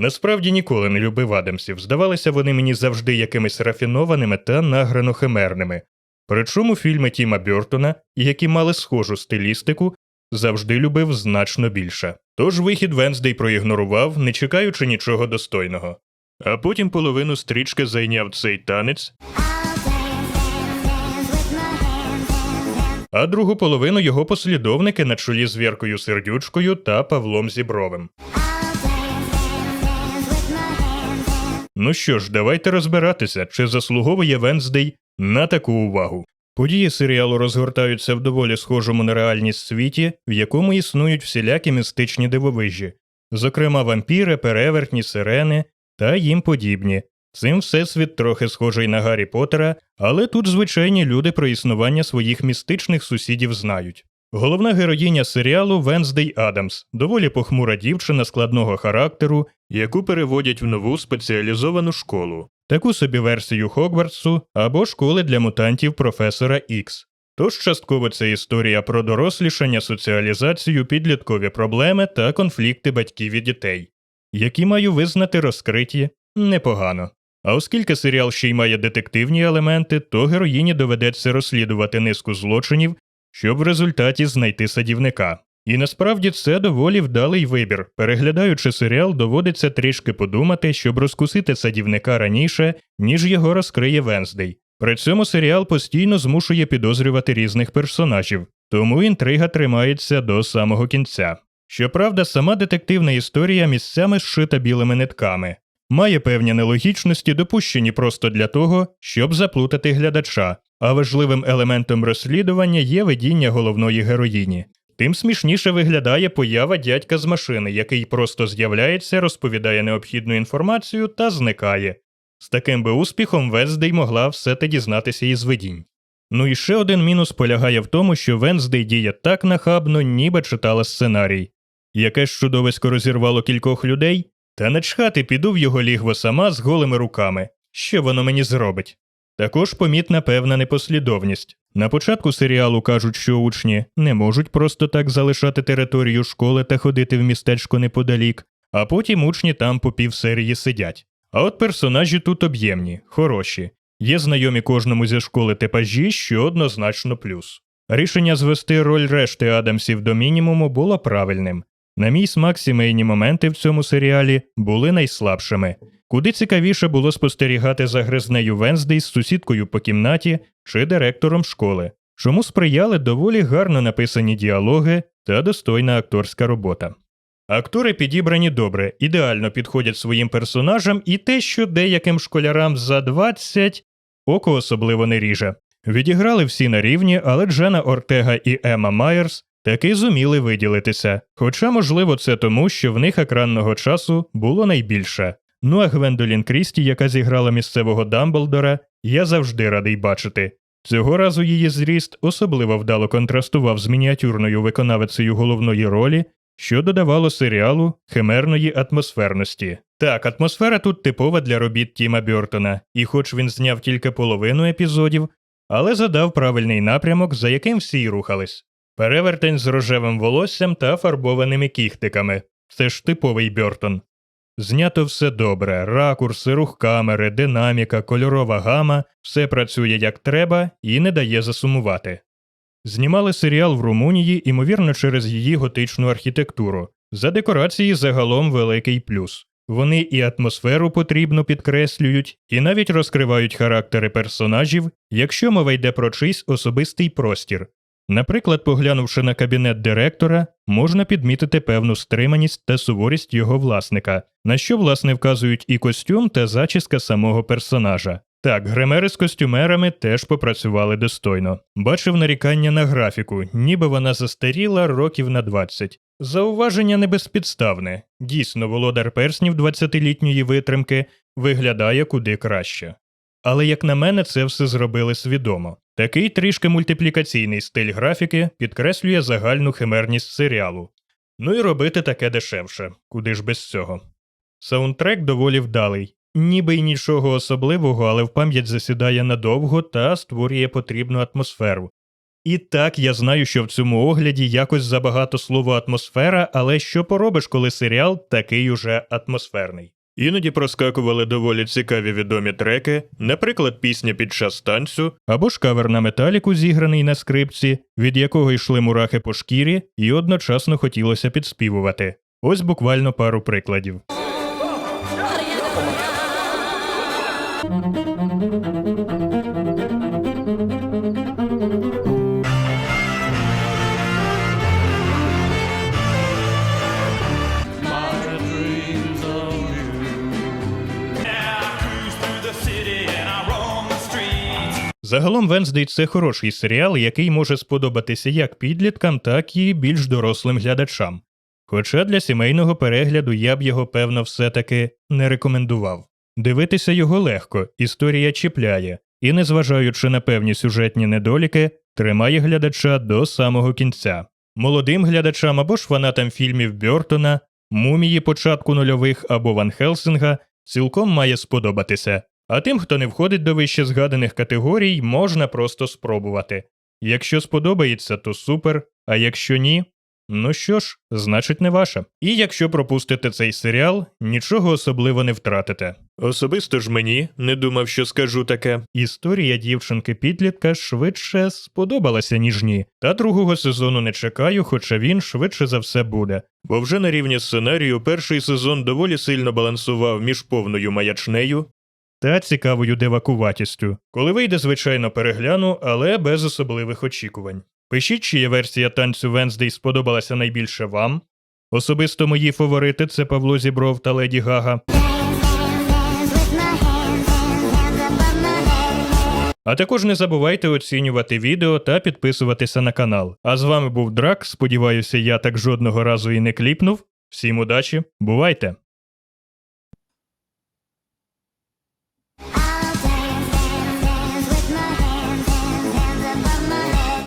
Насправді ніколи не любив Адамсів, здавалися вони мені завжди якимись рафінованими та награно химерними. Причому фільми Тіма Бьортона, які мали схожу стилістику, завжди любив значно більше. Тож вихід Венздей проігнорував, не чекаючи нічого достойного. А потім половину стрічки зайняв цей танець, а другу половину його послідовники на чолі з Віркою Сердючкою та Павлом Зібровим. Ну що ж, давайте розбиратися, чи заслуговує Венздей на таку увагу. Події серіалу розгортаються в доволі схожому на реальність світі, в якому існують всілякі містичні дивовижі, зокрема вампіри, перевертні, сирени та їм подібні. Цим всесвіт трохи схожий на Гаррі Поттера, але тут звичайні люди про існування своїх містичних сусідів знають. Головна героїня серіалу Венздей Адамс, доволі похмура дівчина складного характеру, яку переводять в нову спеціалізовану школу, таку собі версію Хогвартсу або школи для мутантів професора Ікс. Тож частково це історія про дорослішання, соціалізацію, підліткові проблеми та конфлікти батьків і дітей, які маю визнати розкриті непогано. А оскільки серіал ще й має детективні елементи, то героїні доведеться розслідувати низку злочинів, щоб в результаті знайти садівника. І насправді це доволі вдалий вибір. Переглядаючи серіал, доводиться трішки подумати, щоб розкусити садівника раніше, ніж його розкриє Венздей. При цьому серіал постійно змушує підозрювати різних персонажів, тому інтрига тримається до самого кінця. Щоправда, сама детективна історія місцями зшита білими нитками, має певні нелогічності, допущені просто для того, щоб заплутати глядача, а важливим елементом розслідування є видіння головної героїні. Тим смішніше виглядає поява дядька з машини, який просто з'являється, розповідає необхідну інформацію та зникає. З таким би успіхом Венздей могла все те дізнатися із видінь. Ну і ще один мінус полягає в тому, що Венздей діє так нахабно, ніби читала сценарій. Яке ж чудовисько розірвало кількох людей, та не чхати піду в його лігво сама з голими руками. Що воно мені зробить? Також помітна певна непослідовність. На початку серіалу кажуть, що учні не можуть просто так залишати територію школи та ходити в містечко неподалік, а потім учні там по півсерії сидять. А от персонажі тут об'ємні, хороші, є знайомі кожному зі школи типажі, що однозначно плюс. Рішення звести роль решти Адамсів до мінімуму було правильним. На мій смак сімейні моменти в цьому серіалі були найслабшими. Куди цікавіше було спостерігати за гризнею Венздей з сусідкою по кімнаті чи директором школи, чому сприяли доволі гарно написані діалоги та достойна акторська робота. Актори підібрані добре, ідеально підходять своїм персонажам, і те, що деяким школярам за 20 око особливо не ріже. Відіграли всі на рівні, але Джена Ортега і Ема Майерс таки зуміли виділитися. Хоча, можливо, це тому, що в них екранного часу було найбільше. Ну а Гвендолін Крісті, яка зіграла місцевого Дамблдора, я завжди радий бачити. Цього разу її зріст особливо вдало контрастував з мініатюрною виконавицею головної ролі, що додавало серіалу химерної атмосферності. Так, атмосфера тут типова для робіт Тіма Бьортона, і хоч він зняв тільки половину епізодів, але задав правильний напрямок, за яким всі й рухались. Перевертень з рожевим волоссям та фарбованими кіхтиками. Це ж типовий Бьортон. Знято все добре, ракурси, рух камери, динаміка, кольорова гама, все працює як треба і не дає засумувати. Знімали серіал в Румунії, ймовірно, через її готичну архітектуру. За декорації загалом великий плюс. Вони і атмосферу потрібно підкреслюють, і навіть розкривають характери персонажів, якщо мова йде про чийсь особистий простір. Наприклад, поглянувши на кабінет директора, можна підмітити певну стриманість та суворість його власника, на що власне вказують і костюм та зачіска самого персонажа. Так, гримери з костюмерами теж попрацювали достойно. Бачив нарікання на графіку, ніби вона застаріла років на 20. Зауваження не безпідставне. Дійсно, володар перснів 20-літньої витримки виглядає куди краще. Але, як на мене, це все зробили свідомо. Такий трішки мультиплікаційний стиль графіки підкреслює загальну химерність серіалу. Ну і робити таке дешевше, куди ж без цього. Саундтрек доволі вдалий, ніби й нічого особливого, але в пам'ять засідає надовго та створює потрібну атмосферу. І так, я знаю, що в цьому огляді якось забагато слова атмосфера, але що поробиш, коли серіал такий уже атмосферний. Іноді проскакували доволі цікаві відомі треки, наприклад, пісня під час танцю, або ж кавер на металіку, зіграний на скрипці, від якого йшли мурахи по шкірі, і одночасно хотілося підспівувати. Ось буквально пару прикладів. Загалом Венздей це хороший серіал, який може сподобатися як підліткам, так і більш дорослим глядачам. Хоча для сімейного перегляду я б його, певно, все-таки не рекомендував. Дивитися його легко, історія чіпляє, і, незважаючи на певні сюжетні недоліки, тримає глядача до самого кінця. Молодим глядачам або ж фанатам фільмів Бьортона, мумії початку нульових або Ван Хелсинга цілком має сподобатися. А тим, хто не входить до вище згаданих категорій, можна просто спробувати. Якщо сподобається, то супер, а якщо ні, ну що ж, значить не ваша. І якщо пропустите цей серіал, нічого особливо не втратите. Особисто ж мені не думав, що скажу таке. Історія дівчинки підлітка швидше сподобалася, ніж ні. Та другого сезону не чекаю, хоча він швидше за все буде. Бо вже на рівні сценарію перший сезон доволі сильно балансував між повною маячнею та цікавою девакуватістю. Коли вийде, звичайно, перегляну, але без особливих очікувань. Пишіть, чия версія танцю Венздей сподобалася найбільше вам. Особисто мої фаворити це Павло Зібров та Леді Гага. А також не забувайте оцінювати відео та підписуватися на канал. А з вами був Драк. Сподіваюся, я так жодного разу і не кліпнув. Всім удачі, бувайте!